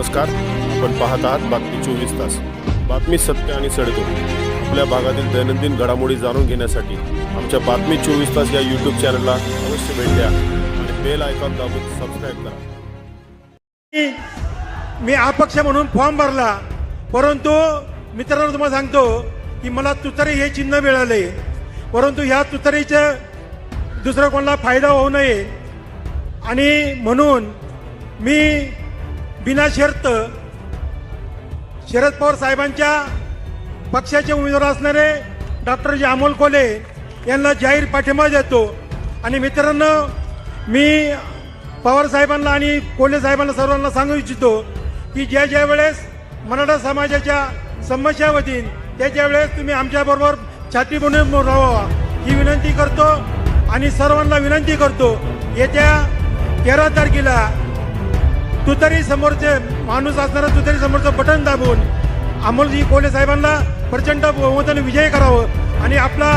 नमस्कार. आपण पाहत आहात बातमी चोवीस तास. बातमी सत्य आणि सडतो आपल्या भागातील दैनंदिन घडामोडी जाणून घेण्यासाठी आमच्या बातमी चोवीस तास या यूट्यूब चॅनलला अवश्य भेट द्या आणि बेल आयकॉन दाबून सबस्क्राईब करा. मी- मी अपक्ष म्हणून फॉर्म भरला. परंतु मित्रांनो तुम्हाला सांगतो की मला तुतारी हे चिन्ह मिळाले. परंतु ह्या तुतारीचे दुसरा कोणाला फायदा होऊ नये. आणि म्हणून मी बिना शर्त शरद पवार साहेबांच्या पक्षाचे उमेदवार असणारे डॉक्टर जे अमोल कोले यांना जाहीर पाठिंबा देतो. आणि मित्रांनो मी पवार साहेबांना आणि कोले साहेबांना सर्वांना सांगू इच्छितो की ज्या ज्या वेळेस मराठा समाजाच्या समस्या होतील त्याच्या वेळेस तुम्ही आमच्याबरोबर छाती बनवून राहावा ही विनंती करतो आणि सर्वांना विनंती करतो येत्या तेरा तारखेला तुतारी समोरचे माणूस असणारा तुतारी समोरचं बटन दाबून अमोलजी कोले साहेबांना प्रचंड बहुमताने विजय करावं आणि आपला